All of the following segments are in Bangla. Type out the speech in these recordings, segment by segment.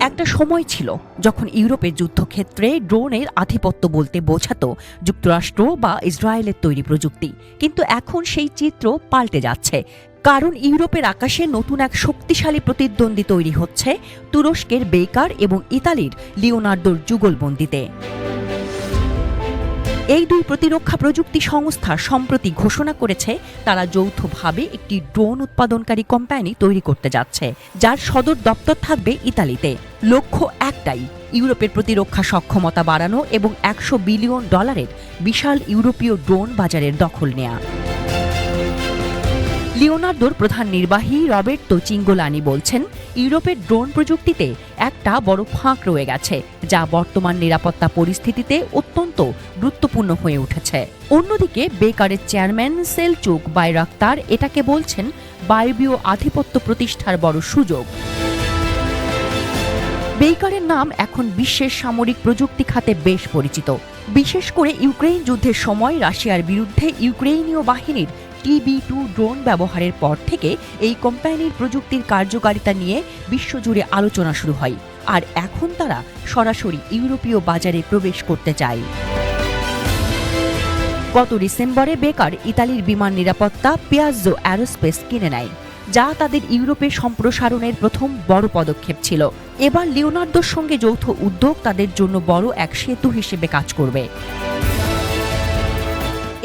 একটা সময় ছিল যখন ইউরোপের যুদ্ধক্ষেত্রে ড্রোনের আধিপত্য বলতে বোঝাতো যুক্তরাষ্ট্র বা ইসরায়েলের তৈরি প্রযুক্তি। কিন্তু এখন সেই চিত্র পাল্টে যাচ্ছে। কারণ ইউরোপের আকাশে নতুন এক শক্তিশালী প্রতিদ্বন্দ্বী তৈরি হচ্ছে তুরস্কের বেকার এবং ইতালির লিওনার্দোর যুগলবন্দিতে। এই দুই প্রতিরক্ষা প্রযুক্তি সংস্থা সম্প্রতি ঘোষণা করেছে, তারা যৌথভাবে একটি ড্রোন উৎপাদনকারী কোম্পানি তৈরি করতে যাচ্ছে, যার সদর দপ্তর থাকবে ইতালিতে। লক্ষ্য একটাই, ইউরোপের প্রতিরক্ষা সক্ষমতা বাড়ানো এবং একশো বিলিয়ন ডলারের বিশাল ইউরোপীয় ড্রোন বাজারের দখল নেয়া। লিওনার্দোর প্রধান নির্বাহী রবের্তো চিঙ্গোলানি বলছেন, ইউরোপের ড্রোন প্রযুক্তিতে একটা বড় ফাঁক রয়ে গেছে, যা বর্তমান নিরাপত্তা পরিস্থিতিতে অত্যন্ত গুরুত্বপূর্ণ হয়ে উঠেছে। অন্যদিকে, বেকারের চেয়ারম্যান সেলচুক বাইরাক্তার এটাকে বলছেন, বায়বীয় আধিপত্য প্রতিষ্ঠার বড় সুযোগ। বেকারের নাম এখন বিশ্বের সামরিক প্রযুক্তি খাতে বেশ পরিচিত। বিশেষ করে ইউক্রেন যুদ্ধের সময় রাশিয়ার বিরুদ্ধে ইউক্রেনীয় বাহিনীর টিবি টু ড্রোন ব্যবহারের পর থেকে এই কোম্পানির প্রযুক্তির কার্যকারিতা নিয়ে বিশ্বজুড়ে আলোচনা শুরু হয়। আর এখন তারা সরাসরি ইউরোপীয় বাজারে প্রবেশ করতে চায়। গত ডিসেম্বরে বেকার ইতালির বিমান নিরাপত্তা পিয়াজো অ্যারোস্পেস কিনে নেয়, যা তাদের ইউরোপে সম্প্রসারণের প্রথম বড় পদক্ষেপ ছিল। এবার লিওনার্দোর সঙ্গে যৌথ উদ্যোগ তাদের জন্য বড় এক সেতু হিসেবে কাজ করবে।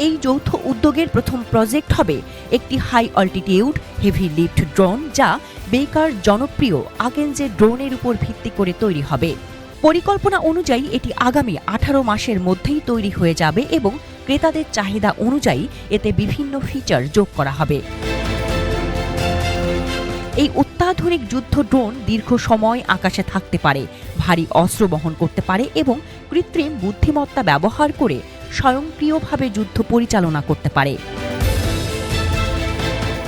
এই যৌথ উদ্যোগের প্রথম প্রজেক্ট হবে একটি high altitude heavy lift drone যা বেকার, জনপ্রিয় আগেনজে ড্রোনের উপর ভিত্তি করে তৈরি হবে। পরিকল্পনা অনুযায়ী এটি আগামী আঠারো মাসের মধ্যেই তৈরি হয়ে যাবে এবং ক্রেতাদের চাহিদা অনুযায়ী এতে বিভিন্ন ফিচার যোগ করা হবে। এই অত্যাধুনিক যুদ্ধ ড্রোন দীর্ঘ সময় আকাশে থাকতে পারে, ভারী অস্ত্র বহন করতে পারে এবং কৃত্রিম বুদ্ধিমত্তা ব্যবহার করে স্বয়ংক্রিয়ভাবে যুদ্ধ পরিচালনা করতে পারে।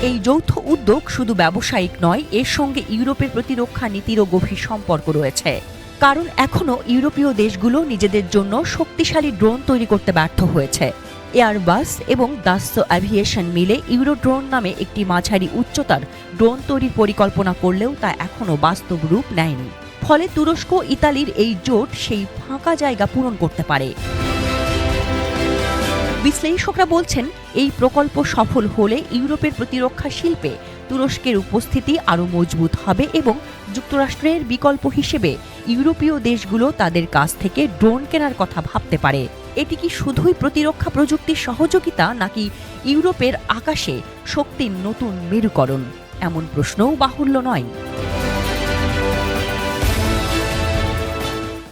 এই যৌথ উদ্যোগ শুধু ব্যবসায়িক নয়, এর সঙ্গে ইউরোপের প্রতিরক্ষা নীতিরও গভীর সম্পর্ক রয়েছে। কারণ এখনও ইউরোপীয় দেশগুলো নিজেদের জন্য শক্তিশালী ড্রোন তৈরি করতে ব্যর্থ হয়েছে। এয়ারবাস এবং দাস্তো অ্যাভিয়েশন মিলে ইউরোড্রোন নামে একটি মাঝারি উচ্চতার ড্রোন তৈরির পরিকল্পনা করলেও তা এখনও বাস্তব রূপ নেয়নি। ফলে তুরস্ক ইতালির এই জোট সেই ফাঁকা জায়গা পূরণ করতে পারে। বিশ্লেষকরা বলছেন, এই প্রকল্প সফল হলে ইউরোপের প্রতিরক্ষা শিল্পে তুরস্কের উপস্থিতি আরও মজবুত হবে এবং যুক্তরাষ্ট্রের বিকল্প হিসেবে ইউরোপীয় দেশগুলো তাদের কাছ থেকে ড্রোন কেনার কথা ভাবতে পারে। এটি কি শুধুই প্রতিরক্ষা প্রযুক্তির সহযোগিতা নাকি ইউরোপের আকাশে শক্তির নতুন মেরুকরণ? এমন প্রশ্নও বাহুল্য নয়।